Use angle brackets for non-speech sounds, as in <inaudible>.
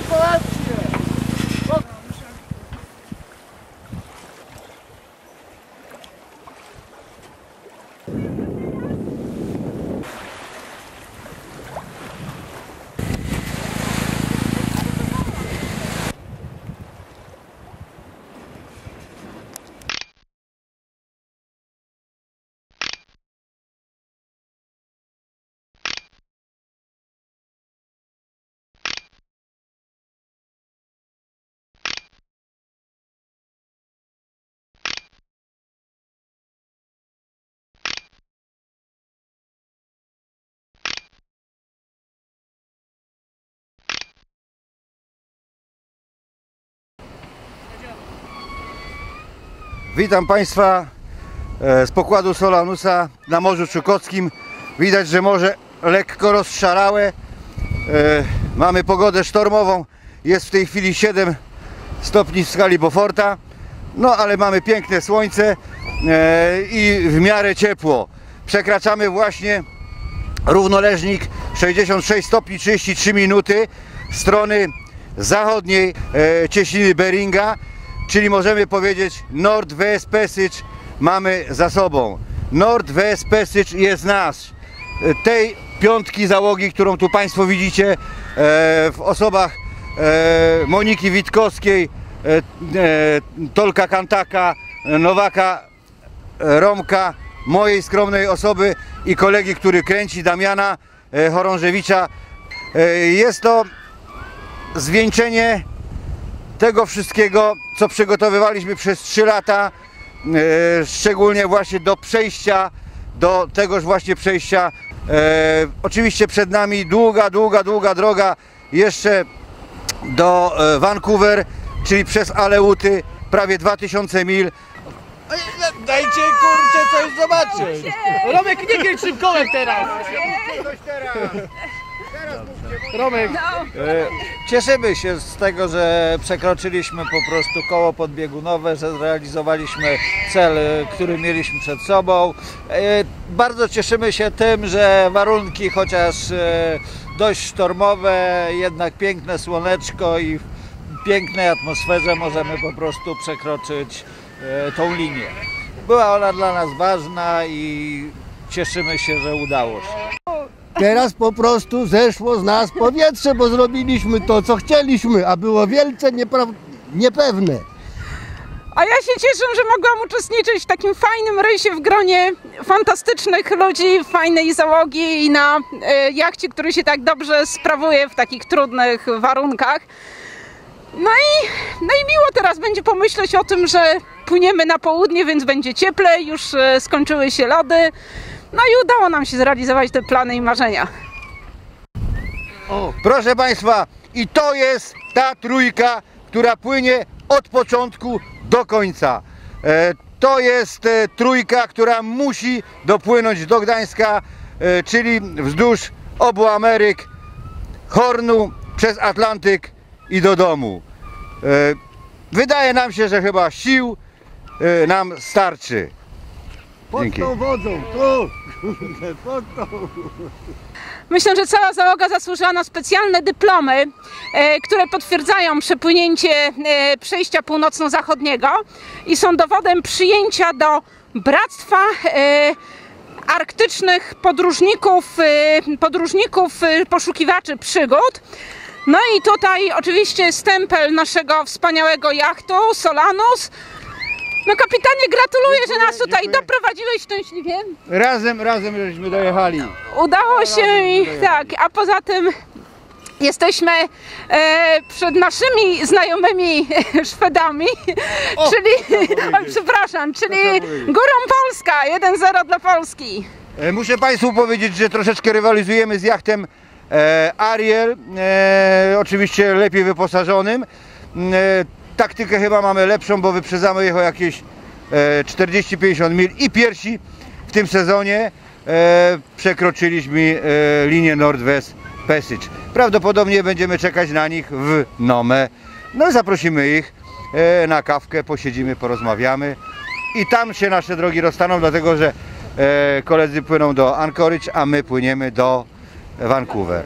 Vira! Witam Państwa e, z pokładu Solanusa na Morzu Czukotkim. Widać, że morze lekko rozszarałe. E, Mamy pogodę sztormową. Jest w tej chwili 7 stopni w skali Beauforta. No ale mamy piękne słońce e, i w miarę ciepło. Przekraczamy właśnie równoleżnik 66 stopni 33 minuty strony zachodniej cieśniny Beringa, czyli możemy powiedzieć Nord-West Passage mamy za sobą. Nord-West Passage jest nasz. E, Tej piątki załogi, którą tu Państwo widzicie e, w osobach e, Moniki Witkowskiej, e, e, Tolka Kantaka, Nowaka Romka, mojej skromnej osoby i kolegi, który kręci Damiana e, Chorążewicza. E, Jest to zwieńczenie tego wszystkiego, co przygotowywaliśmy przez 3 lata, e, szczególnie właśnie do przejścia, do tegoż właśnie przejścia. E, Oczywiście przed nami długa, długa, długa droga jeszcze do e, Vancouver, czyli przez Aleuty, prawie 2000 mil. Dajcie kurczę coś zobaczyć! Romek, nie kręć tym kołem teraz! Romek, E, Cieszymy się z tego, że przekroczyliśmy po prostu koło podbiegunowe, że zrealizowaliśmy cel, e, który mieliśmy przed sobą. E, Bardzo cieszymy się tym, że warunki chociaż e, dość sztormowe, jednak piękne słoneczko i w pięknej atmosferze możemy po prostu przekroczyć tą linię. Była ona dla nas ważna i cieszymy się, że udało się. Teraz po prostu zeszło z nas powietrze, bo zrobiliśmy to, co chcieliśmy, a było wielce niepewne. A ja się cieszę, że mogłam uczestniczyć w takim fajnym rejsie w gronie fantastycznych ludzi, fajnej załogi i na e, jachcie, który się tak dobrze sprawuje w takich trudnych warunkach. No i, no i miło teraz będzie pomyśleć o tym, że płyniemy na południe, więc będzie cieplej, już e, skończyły się lody. No i udało nam się zrealizować te plany i marzenia. Proszę Państwa, i to jest ta trójka, która płynie od początku do końca. E, To jest e, trójka, która musi dopłynąć do Gdańska, e, czyli wzdłuż obu Ameryk, Hornu, przez Atlantyk i do domu. E, Wydaje nam się, że chyba sił e, nam starczy. Pod Dzięki. tą wodą, tu, kurde, pod tą. Myślę, że cała załoga zasłużyła na specjalne dyplomy, e, które potwierdzają przepłynięcie e, przejścia północno-zachodniego i są dowodem przyjęcia do bractwa e, arktycznych podróżników, podróżników poszukiwaczy przygód. No i tutaj oczywiście stempel naszego wspaniałego jachtu Solanus. No kapitanie, gratuluję, że nas tutaj doprowadziłeś szczęśliwie. Razem, razem żeśmy dojechali. Udało się i tak, a poza tym jesteśmy e, przed naszymi znajomymi <laughs> Szwedami, czyli, oj, <laughs> przepraszam, czyli Górą Polska, 1-0 dla Polski. E, Muszę Państwu powiedzieć, że troszeczkę rywalizujemy z jachtem e, Ariel, e, oczywiście lepiej wyposażonym. E, taktykę chyba mamy lepszą, bo wyprzedzamy ich o jakieś e, 40-50 mil i pierwsi w tym sezonie e, przekroczyliśmy e, linię Nordwest Passage. Prawdopodobnie będziemy czekać na nich w Nome. No i zaprosimy ich e, na kawkę, posiedzimy, porozmawiamy i tam się nasze drogi rozstaną, dlatego że e, koledzy płyną do Anchorage, a my płyniemy do Vancouver.